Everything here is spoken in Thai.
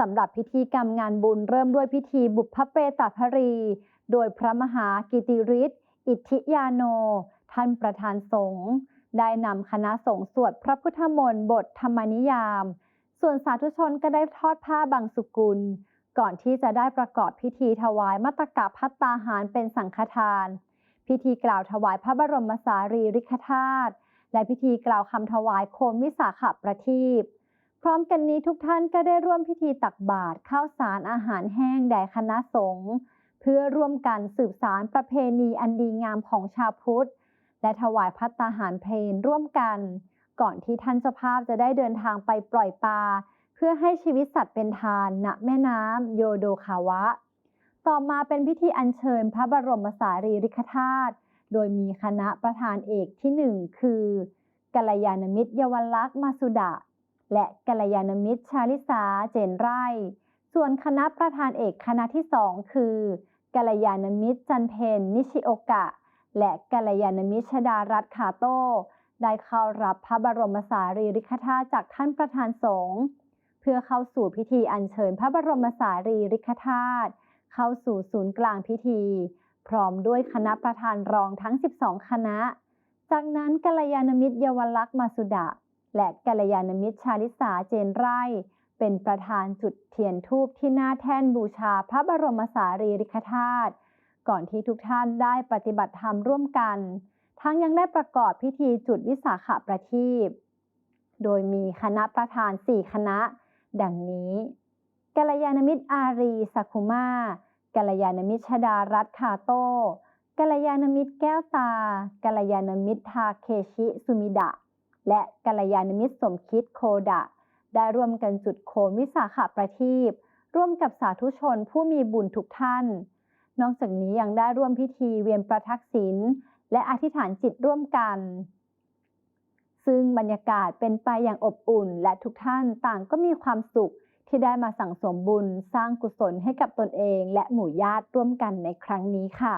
สำหรับพิธีกรรมงานบุญเริ่มด้วยพิธีบุพเพตพรี โดยพระมหากิติฤทธิ์อิทธิยาโน ท่านประธานสงฆ์ได้นำคณะสงฆ์สวดพระพุทธมนต์บทธรรมนิยาม ส่วนสาธุชนก็ได้ทอดผ้าบางสุกุล ก่อนที่จะได้ประกอบพิธีถวายมัตตกะพัตตาหารเป็นสังฆทาน พิธีกล่าวถวายพระบรมสารีริกธาตุและพิธีกล่าวคำถวายโคมวิสาขประทีป พร้อมกันนี้ทุกท่านก็ได้ร่วมพิธีตักบาตรข้าวสารอาหารแห้งแด่คณะสงฆ์เพื่อร่วมกันสืบสารประเพณีอันดีงามของชาวพุทธ และถวายพัตตาหารเพลนร่วมกัน ก่อนที่ท่านเจ้าภาพจะได้เดินทางไปปล่อยปลาเพื่อให้ชีวิตสัตว์เป็นทานณแม่น้ำโยโดคาวะ ต่อมาเป็นพิธีอัญเชิญพระบรมสารีริกธาตุโดยมีคณะประธานเอกที่หนึ่งคือกัลยาณมิตรเยาวลักษณ์มาสุดะ และกัลยาณมิตรชาลิสาเจนไร่ ส่วนคณะประธานเอกคณะที่สองคือกัลยาณมิตรจันเพนนิชิโอกะ และกัลยาณมิตรชดารัตคาโต้ได้เข้ารับพระบรมสารีริกธาตุจากท่านประธานสงฆ์เพื่อเข้าสู่พิธีอัญเชิญพระบรมสารีริกธาตุเข้าสู่ศูนย์กลางพิธี พร้อมด้วยคณะประธานรองทั้ง 12 คณะ จากนั้นกัลยาณมิตรเยาวลักษณ์มาสุดะ และกัลยาณมิตรชาลิสาเจนไร่ เป็นประธานจุดเทียนทูบที่หน้าแท่นบูชาพระบรมสารีริกธาตุก่อนที่ทุกท่านได้ปฏิบัติธรรมร่วมกัน ทั้งยังได้ประกอบพิธีจุดวิสาขประทีปโดยมีคณะประธาน 4 คณะ ดังนี้กัลยาณมิตรอารีสักุมากัลยาณมิตรชดารัตคาโต้กัลยาณมิตรแก้วตากัลยาณมิตรทาเคชิ สุมิดะ และกัลยาณมิตรสมคิดโคดะ ได้ร่วมกันจุดโคมวิสาขประทีปร่วมกับสาธุชนผู้มีบุญทุกท่าน นอกจากนี้ยังได้ร่วมพิธีเวียนประทักษิณและอธิษฐานจิตร่วมกัน ซึ่งบรรยากาศเป็นไปอย่างอบอุ่น และทุกท่านต่างก็มีความสุขที่ได้มาสั่งสมบุญสร้างกุศลให้กับตนเอง และหมู่ญาติร่วมกันในครั้งนี้ค่ะ